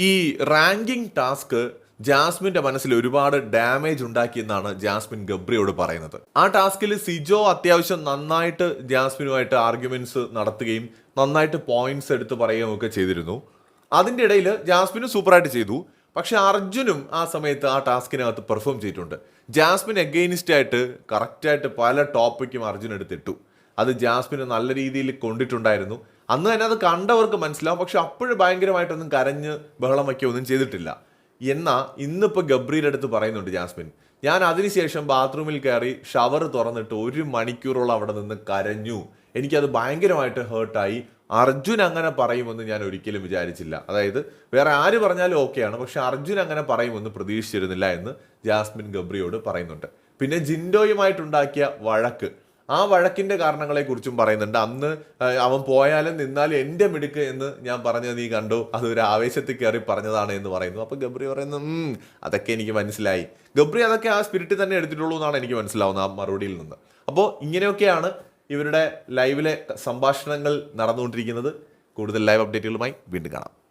ഈ ranking task ജാസ്മിന്റെ മനസ്സിൽ ഒരുപാട് ഡാമേജ് ഉണ്ടാക്കിയെന്നാണ് ജാസ്മിൻ ഗബ്രിയോട് പറയുന്നത്. ആ ടാസ്കിൽ സിജോ അത്യാവശ്യം നന്നായിട്ട് ജാസ്മിനുമായിട്ട് ആർഗ്യുമെന്റ്സ് നടത്തുകയും നന്നായിട്ട് പോയിന്റ്സ് എടുത്ത് പറയുകയും ഒക്കെ ചെയ്തിരുന്നു. അതിന്റെ ഇടയിൽ ജാസ്മിനും സൂപ്പറായിട്ട് ചെയ്തു. പക്ഷെ അർജുനും ആ സമയത്ത് ആ ടാസ്കിനകത്ത് പെർഫോം ചെയ്തിട്ടുണ്ട്. ജാസ്മിൻ എഗെയിനിസ്റ്റ് ആയിട്ട് കറക്റ്റായിട്ട് പല ടോപ്പിക്കും അർജുൻ എടുത്തിട്ടു. അത് ജാസ്മിനെ നല്ല രീതിയിൽ കൊണ്ടിട്ടുണ്ടായിരുന്നു. അന്ന് തന്നെ അത് കണ്ടവർക്ക് മനസ്സിലാവും. പക്ഷെ അപ്പോഴും ഭയങ്കരമായിട്ടൊന്നും കരഞ്ഞ് ബഹളം വയ്ക്കുകയോ ഒന്നും ചെയ്തിട്ടില്ല. എന്നാൽ ഇന്നിപ്പോൾ ഗബ്രിയുടെ അടുത്ത് പറയുന്നുണ്ട് ജാസ്മിൻ ഞാൻ അതിനുശേഷം ബാത്റൂമിൽ കയറി ഷവർ തുറന്നിട്ട് ഒരു മണിക്കൂറോളം അവിടെ നിന്ന് കരഞ്ഞു. എനിക്കത് ഭയങ്കരമായിട്ട് ഹേർട്ടായി. അർജുൻ അങ്ങനെ പറയുമെന്ന് ഞാൻ ഒരിക്കലും വിചാരിച്ചില്ല. അതായത് വേറെ ആര് പറഞ്ഞാലും ഓക്കെയാണ് പക്ഷെ അർജുൻ അങ്ങനെ പറയുമെന്ന് പ്രതീക്ഷിച്ചിരുന്നില്ല എന്ന് ജാസ്മിൻ ഗബ്രിയോട് പറയുന്നുണ്ട്. പിന്നെ ജിൻഡോയുമായിട്ടുണ്ടാക്കിയ വഴക്ക്. ആ വഴക്കിന്റെ കാരണങ്ങളെക്കുറിച്ചും പറയുന്നുണ്ട്. അന്ന് അവൻ പോയാലും നിന്നാലും എന്റെ മിടുക്ക് എന്ന് ഞാൻ പറഞ്ഞത് നീ കണ്ടു. അതൊരു ആവേശത്തിൽ കയറി പറഞ്ഞതാണ് എന്ന് പറയുന്നു. അപ്പോൾ ഗബ്രി പറയുന്നു "ഉം, അതൊക്കെ എനിക്ക് മനസ്സിലായി. ഗബ്രി അതൊക്കെ ആ സ്പിരിറ്റ് തന്നെ എടുത്തിട്ടുള്ളൂ എന്നാണ് എനിക്ക് മനസ്സിലാവുന്നത് ആ മറുപടിയിൽ നിന്ന്. അപ്പോൾ ഇങ്ങനെയൊക്കെയാണ് ഇവരുടെ ലൈവിലെ സംഭാഷണങ്ങൾ നടന്നുകൊണ്ടിരിക്കുന്നത്. കൂടുതൽ ലൈവ് അപ്ഡേറ്റുകളുമായി വീണ്ടും കാണാം.